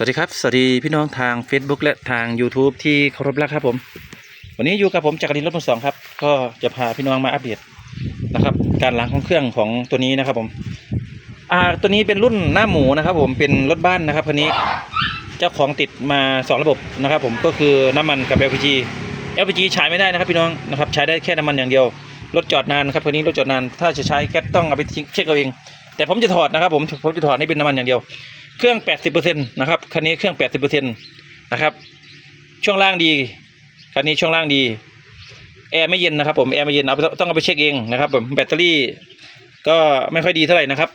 สวัสดีครับ สวัสดีพี่น้องทาง Facebook และทาง YouTube ที่เคารพรักครับผม วันนี้อยู่กับผมจักรินรถมือสองครับ ก็จะพาพี่น้องมาอัปเดตนะครับ การล้างของเครื่องของตัวนี้นะครับผมอ่าตัวนี้เป็นรุ่นหน้าหมูนะครับ ผมเป็นรถบ้านนะครับคันนี้เจ้าของติดมาสองระบบนะครับ ผมก็คือน้ำมันกับ LPG LPG ใช้ไม่ได้นะครับพี่น้องนะครับใช้ได้แค่น้ำมันอย่างเดียวรถจอดนานครับคันนี้รถจอดนานถ้าจะใช้แก๊สต้องเอาไปเช็คเอาเองแต่ผมจะถอดนะครับผมผมจะถอดให้เป็นน้ำมันอย่างเดียว เครื่อง 80%นะครับคันนี้เครื่อง 80%นะครับ ช่วงล่างดีคันนี้ช่วงล่างดีแอร์ไม่เย็นนะครับผมแอร์ไม่เย็นเอาต้องเอาไปเช็คเองนะครับผมแบตเตอรี่ก็ไม่ค่อยดีเท่าไหร่นะครับ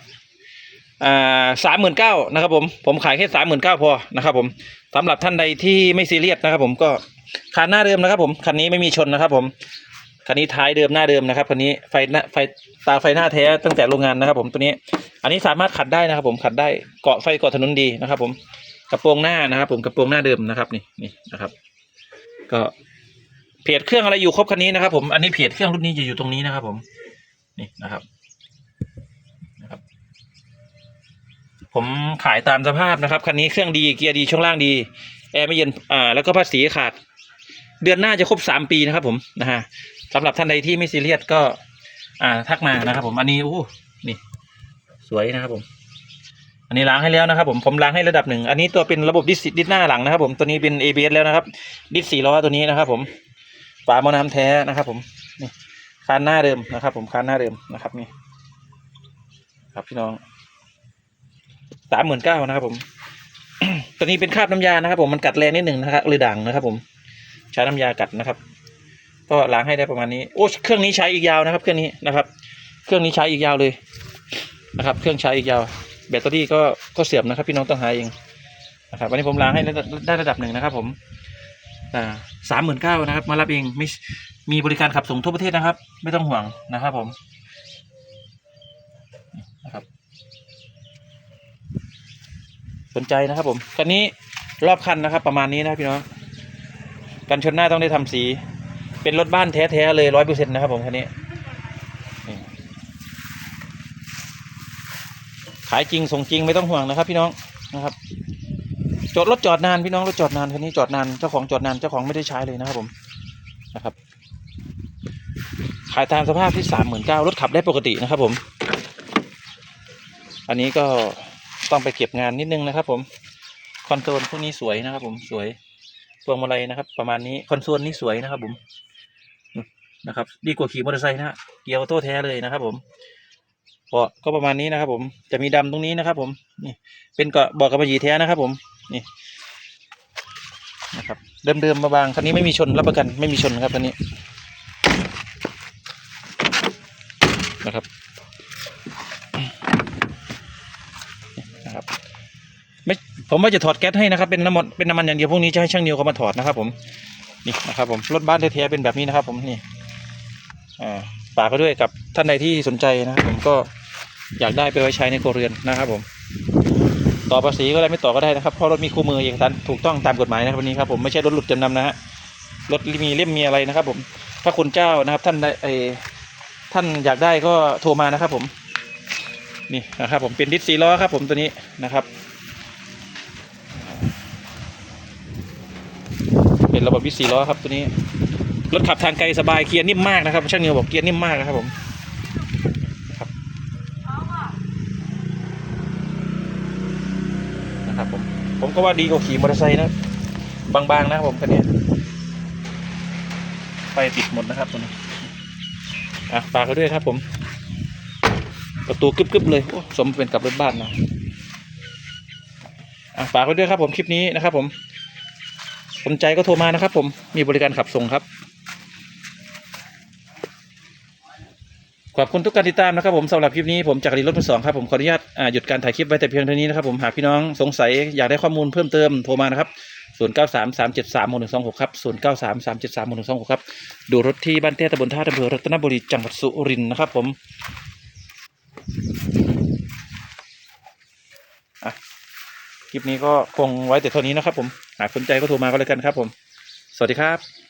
อ่าสามหมื่นเก้านะครับผมผมขายแค่สามหมื่นเก้าพอนะครับผมสำหรับท่านใดที่ไม่ซีเรียสนะครับ ผมก็คันหน้าเดิมนะครับ ผมคันนี้ไม่มีชนนะครับ ผมคันนี้ท้ายเดิมหน้าเดิมนะครับคันนี้ไฟหน้าไฟตาไฟหน้าแท้ตั้งแต่โรงงานนะครับ ผมตัวนี้ อันนี้สามารถขัดได้นะครับ ผมขัดได้เกาะไฟเกาะถนนดีนะครับ ผมกระโปรงหน้านะครับ ผมกระโปรงหน้าเดิมนะครับนี่นี่นะครับ ก็เพจเครื่องอะไรอยู่ครบคันนี้นะครับ ผมอันนี้เพจเครื่องรุ่นนี้จะอยู่ตรงนี้นะครับ ผมนี่นะครับนะครับ ผมขายตามสภาพนะครับคันนี้เครื่องดีเกียร์ดีช่วงล่างดีแอร์ไม่เย็นอ่าแล้วก็ภาษีขาด เดือนหน้าจะครบสามปีนะครับ ผมนะฮะสำหรับท่านใดที่ไม่ซีเรียสก็ อ่าทักมานะครับ ผมอันนี้โอ้นี่ วยนะครับผม อันนี้ล้างให้แล้วนะครับผมผมล้างให้ระดับหนึ่งอันนี้ตัวเป็นระบบดิสดิสหน้าหลังนะครับ ผมตัวนี้เป็น ABS แล้วนะครับ ดิสสี่ล้อตัวนี้นะครับ ผมฝาหม้อน้ำแท้นะครับ ผมนี่คานหน้าเดิมนะครับ ผมคานหน้าเดิมนะครับนี่ครับพี่น้องสามหมื่นเก้านะครับผมตัวนี้เป็นคราบน้ำยานะครับ ผมมันกัดแรงนิดหนึ่งนะครับเลยด่างนะครับ ผมใช้น้ำยากัดนะครับ ก็ล้างให้ได้ประมาณนี้ โอ้เครื่องนี้ใช้อีกยาวนะครับ เครื่องนี้นะครับ เครื่องนี้ใช้อีกยาวเลย นะครับ เครื่องใช้อีกยาว แบตเตอรี่ก็ก็เสื่อมนะครับ พี่น้องต้องหาเองนะครับ วันนี้ผมล้างให้ได้ระดับหนึ่งนะครับ ผมสามหมื่นเก้านะครับ มารับเองม,มีบริการขับส่งทั่วประเทศนะครับ ไม่ต้องห่วงนะครับ ผมนะครับสนใจนะครับ ผมคันนี้รอบคันนะครับ ประมาณนี้นะพี่น้องกันชนหน้าต้องได้ทำสี เป็นรถบ้านแท้ๆเลยร้อยเปอร์เซ็นต์นะครับ ผมคันนี้ายจริงส่งจริงไม่ต้องห่วงนะครับ พี่น้องนะครับจอดรถจอดนานพี่น้องรถจอดนานคันนี้จอดนานเจ้าของจอดนานเจ้าของไม่ได้ใช้เลยนะครับผมนะครับ ขายตามสภาพที่สามหมื่นเก้ารถขับได้ปกตินะครับผม อันนี้ก็ต้องไปเก็บงานนิดนึงนะครับ ผมคอนโซลพวกนี้สวยนะครับ ผมสวยพวงมาลัยนะครับ ประมาณนี้คอนโซลนี้สวยนะครับ ผมนะครับ ดีกว่าขี่มอเตอร์ไซค์นะเกียร์ออโต้แท้เลยนะครับ ผม เบาะก็ประมาณนี้นะครับ ผมจะมีดำตรงนี้นะครับ ผมนี่เป็นเกาะบาะกระมะหยี่แท้นะครับ ผมนี่นะครับเดิมๆมาบางคันนี้ไม่มีชนรับประกันไม่มีชนครับคันนี้นะครับนะครับไม่ผมว่าจะถอดแก๊สให้นะครับเป็นน้ำมันเป็นน้ำมันอย่างเดียวพวกนี้จะให้ช่างนิวเขามาถอดนะครับ ผมนี่นะครับ ผมรถบ้านแท้ๆเป็นแบบนี้นะครับ ผมนี่อ่าฝากก็ด้วยกับท่านใดที่สนใจนะครับผมก็ อยากได้ไปไว้ใช้ในครัวเรือนนะครับผม ต่อภาษีก็ได้ไม่ต่อก็ได้นะครับเพราะรถมีคู่มือเอกสารถูกต้องตามกฎหมายนะครับวันนี้ครับผมไม่ใช่รถหลุดจำนำนะฮะรถมีเล่มมีอะไรนะครับ ผมถ้าคุณเจ้านะครับ ท่านได้ไอท่านอยากได้ก็โทรมานะครับ ผม นี่นะครับ ผมเป็นดิสซีล้อครับ ผมตัวนี้นะครับ เป็นระบบดิสซีล้อครับตัวนี้รถขับทางไกลสบายเกียร์นิ่มมากนะครับช่างเนียวบอกเกียร์นิ่มมากนะครับผมครับนะครับ ผมก็ว่าดีกว่าขี่มอเตอร์ไซค์นะ บางๆนะครับผมคันนี้ไฟติดหมดนะครับตัวนี้อะฝากเขาด้วยครับผม ประตูกึบๆเลยโอ้สมเป็นกับรถบ้านนะอะฝากไว้ด้วยครับผมคลิปนี้นะครับผมสนใจก็โทรมานะครับผมมีบริการขับส่งครับ ขอบคุณทุกการติดตามนะครับผมสำหรับคลิปนี้ผมจากรีรถมือสองครับผมขออนุญาตหยุดการถ่ายคลิปไว้แต่เพียงเท่านี้นะครับผมหากพี่น้องสงสัยอยากได้ข้อมูลเพิ่มเติมโทรมานะครับ0 9 3 3 7 3 1 1 2 6ครับ0 9 3 3 7 3 1 1 2 6ครับดูรถที่บ้านเต้ตำบลท่าตำเภอรัตนบุรีจังหวัดสุรินทร์นะครับผมคลิปนี้ก็คงไว้แต่เท่านี้นะครับผมหากสนใจก็โทรมาก็แล้วกันครับผม สวัสดีครับ